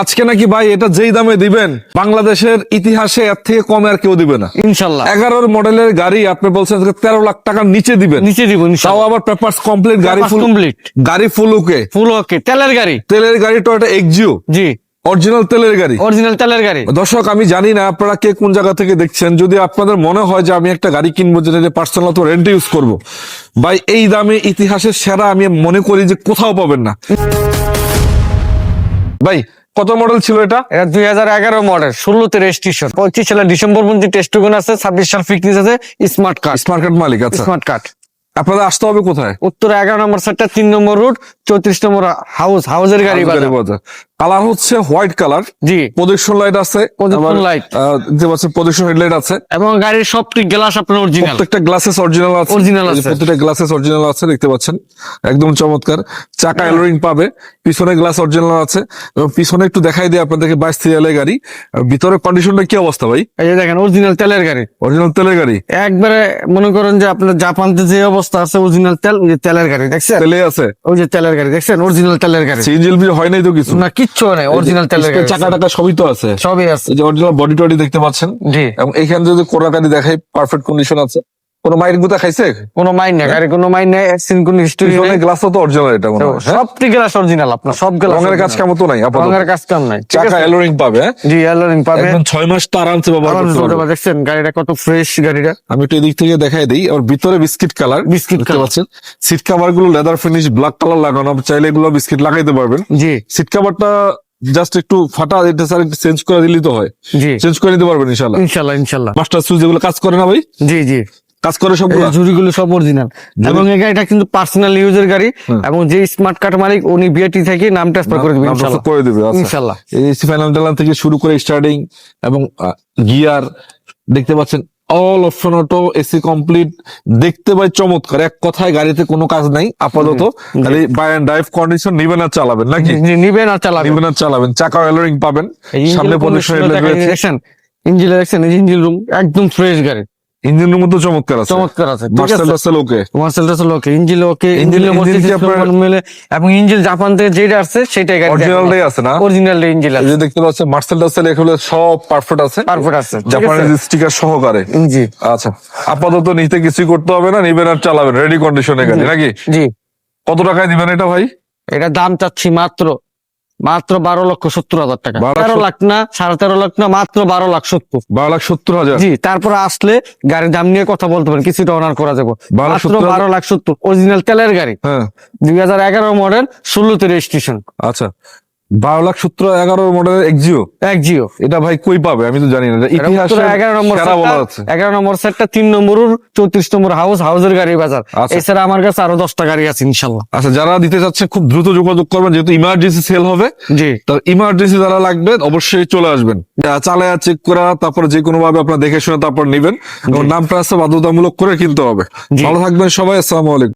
আজকে নাকি ভাই এটা যেই দামে দিবেন বাংলাদেশের ইতিহাসে এর থেকে কমে আর কেউ দিবে না। ইনশাল্লাহ। এগারোর মডেলের গাড়ি আপনি বলছেন তেরো লাখ টাকার নিচে দিবেন। নিচে দিব তাও আবার পেপারস কমপ্লিট গাড়ি ফুল complete। গাড়ি ফুল ওকে। ফুল ওকে তেলের গাড়ি। তেলের গাড়ি টয়টা এক্সিও জি। অরিজিনাল তেলের গাড়ি। অরিজিনাল তেলের গাড়ি। দর্শক আমি জানি না আপনারা কে কোন জায়গা থেকে দেখছেন। যদি আপনাদের মনে হয় যে আমি একটা গাড়ি কিনবো যেটা পার্সোনাল তো রেন্ট ইউজ করব ভাই এই দামে ইতিহাসের সেরা আমি মনে করি যে কোথাও পাবেন না। ভাই কত মডেল ছিল এটা? এটা দুই হাজার এগারো মডেল ষোলোতে রেজিস্ট্রেশন পঁচিশ সালে ডিসেম্বর পর্যন্ত টেস্ট আছে ছাব্বিশ সাল ফিটনেস আছে স্মার্ট কার্ড স্মার্ট কার্ড মালিক আছে স্মার্ট কার্ড আপনাদের আসতে হবে কোথায়? উত্তর এগারো নম্বর সেক্টর তিন নম্বর রুট চৌত্রিশ নম্বর হাউস হাউসের গাড়ি। কালার হচ্ছে হোয়াইট কালার জি। প্রজেকশন লাইট আছে। আহ, দেখতে পাচ্ছেন প্রজেকশন হেডলাইট আছে। এবং গাড়ির সবটি গ্লাস আপনার অরিজিনাল প্রত্যেকটা গ্লাসেস অরিজিনাল আছে। যে আছে। প্রত্যেকটা গ্লাসেস অরিজিনাল আছে দেখতে পাচ্ছেন? একদম চমৎকার। চাকা এলোরিং পাবে। পিছনে গ্লাস অরিজিনাল আছে। এবং পিছনে একটু দেখাই দিই আপনাদেরকে বাইশ সিরিয়ালের গাড়ি। ভিতরে কন্ডিশনটা কি অবস্থা ভাই? এই যে দেখেন অরিজিনাল তেলের গাড়ি। অরিজিনাল তেলের গাড়ি? একবারে মনে করেন যে আপনার জাপানতে যে অবস্থা আছে অরিজিনাল তেল তেলের গাড়ি দেখছেন? তেলে আছে। ওই যে তেলের গাড়ি দেখছেন? অরিজিনাল তেলের গাড়ি। সিএনজিএল হয় নাই তো কিছু? না কিচ্ছু নেই অরিজিনাল তেলের গাড়ি। চাকা টাকা সবই তো আছে। সবই আছে। যে অরিজিনাল বডি টডি দেখতে পাচ্ছেন? জি। এবং এখানে যদি কোরাকানি দেখাই পারফেক্ট কন্ডিশন আছে। কোনো মাইর গুতা খাইছে? কোনো মাইন নেই গাড়ি কোনো নেই অ্যাক্সিডেন্ট কোনো হিস্টরি নেই। গ্লাসও তো অরিজিনাল এটা মনে হয় হ্যাঁ? সবটি গ্লাস অরিজিনাল আপনার সব গ্লাস রঙের কাজ কেমন তো নাই আপাতত। রঙের কাজ কাম নাই চাকা এলোরিং পাবে হ্যাঁ? জি এলারিং পাবে। একদম ছয় মাস তো আরামসে ব্যবহার করতে পারবে। পারে। দেখছেন গাড়িটা কত ফ্রেশ গাড়িটা। আমি একটু এদিক থেকে দেখাই দিই আর ভিতরে বিস্কিট কালার বিস্কিট কালার। পাচ্ছেন? সিট কভারগুলো লেদার ফিনিশ ব্ল্যাক কালার লাগানো চাইলে এগুলো বিস্কিট লাগাইতে পারবেন। জি। সিট কভারটা জাস্ট একটু ফাটা এটা স্যার চেঞ্জ করে দিলেই তো হয়। জি। চেঞ্জ করে নিতে পারবেন ইনশাল্লাহ ইনশাল্লাহ ইনশাল্লাহ মাস্টার সুইচ যেগুলো কাজ করে না ভাই? জি জি। কাজ করে এই সবগুলো ঝুড়িগুলো সব অরিজিনাল এবং এই গাড়িটা কিন্তু পার্সোনাল ইউজের গাড়ি। এবং যে স্মার্ট কার্ড মালিক উনি বিআরটি থেকে নাম ট্রান্সফার করে দেবে করে দিবে ইনশাল্লাহ। এসি ফাইনাল থেকে শুরু করে স্টার্টিং এবং গিয়ার দেখতে পাচ্ছেন all option auto AC complete দেখতে পাই চমৎকার এক কথায় গাড়িতে কোনো কাজ নাই আপাতত। খালি বাই অ্যান্ড ড্রাইভ কন্ডিশন নিবেন আর চালাবেন নাকি? নিবেন আর চালাবেন। নিবেন আর চালাবেন চাকা এলোরিং পাবেন সামনে দেখছেন ইঞ্জিন দেখছেন ইঞ্জিন রুম একদম ফ্রেশ গাড়ি। ইঞ্জিন রুম তো চমৎকার আছে। চমৎকার আছে মার্সেল টাসেল ওকে। মার্সেল টাসেল ওকে ইঞ্জিন ওকে ইঞ্জিন কি আপনার- মিলে এবং ইঞ্জিন জাপান থেকে যেটা আসছে সেটাই গাড়ি অরিজিনালটাই আছে। না? অরিজিনাল ইঞ্জিন আছে যে দেখতে পাচ্ছেন মার্সেল টাসেল এগুলো সব পারফেক্ট আছে। পারফেক্ট আছে জাপানের স্টিকার সহকারে। জি। আচ্ছা আপাতত নিতে কিছুই করতে হবে না নিবেন আর চালাবেন। রেডি কন্ডিশনে গাড়ি নাকি? জি। কত টাকায় দিবেন এটা ভাই? এটা দাম চাচ্ছি মাত্র মাত্র বারো লক্ষ সত্তর হাজার টাকা। 12 তেরো লাখ না সাড়ে তেরো লাখ না মাত্র বারো লাখ সত্তর। বারো লাখ সত্তর হাজার। জি তারপরে আসলে গাড়ির দাম নিয়ে কথা বলতে পারেন কিছুটা অনার করা যাবে। 12 মাত্র 70 বারো লাখ সত্তর অরিজিনাল তেলের গাড়ি। হ্যাঁ। দুই হাজার এগারো মডেল ষোলোতে রেজিস্ট্রেশন আচ্ছা। বারো লাখ সত্তর এগারো মডেলের এক্সিও এক জিও এটা ভাই কই পাবে? আমি তো জানি না। ইতিহাসে এগারো নম্বর এগারো নম্বর সেটটা তিন নম্বর চৌত্রিশ নম্বর হাউস হাউসের গাড়ি বাজার। আচ্ছা। এছাড়া আমার কাছে আরও দশটা গাড়ি আছে ইনশাল্লাহ। আচ্ছা যারা দিতে চাচ্ছে খুব দ্রুত যোগাযোগ করবেন যেহেতু ইমার্জেন্সি সেল হবে। জি। তো ইমার্জেন্সি যারা লাগবে অবশ্যই চলে আসবেন। চালায়া চেক করা তারপরে যে কোনো ভাবে আপনার দেখে শুনে তারপর নিবেন। এবং নাম ট্রান্সফার বাধ্যতামূলক করে কিনতে হবে। ভালো থাকবেন সবাই আসসালামু আলাইকুম।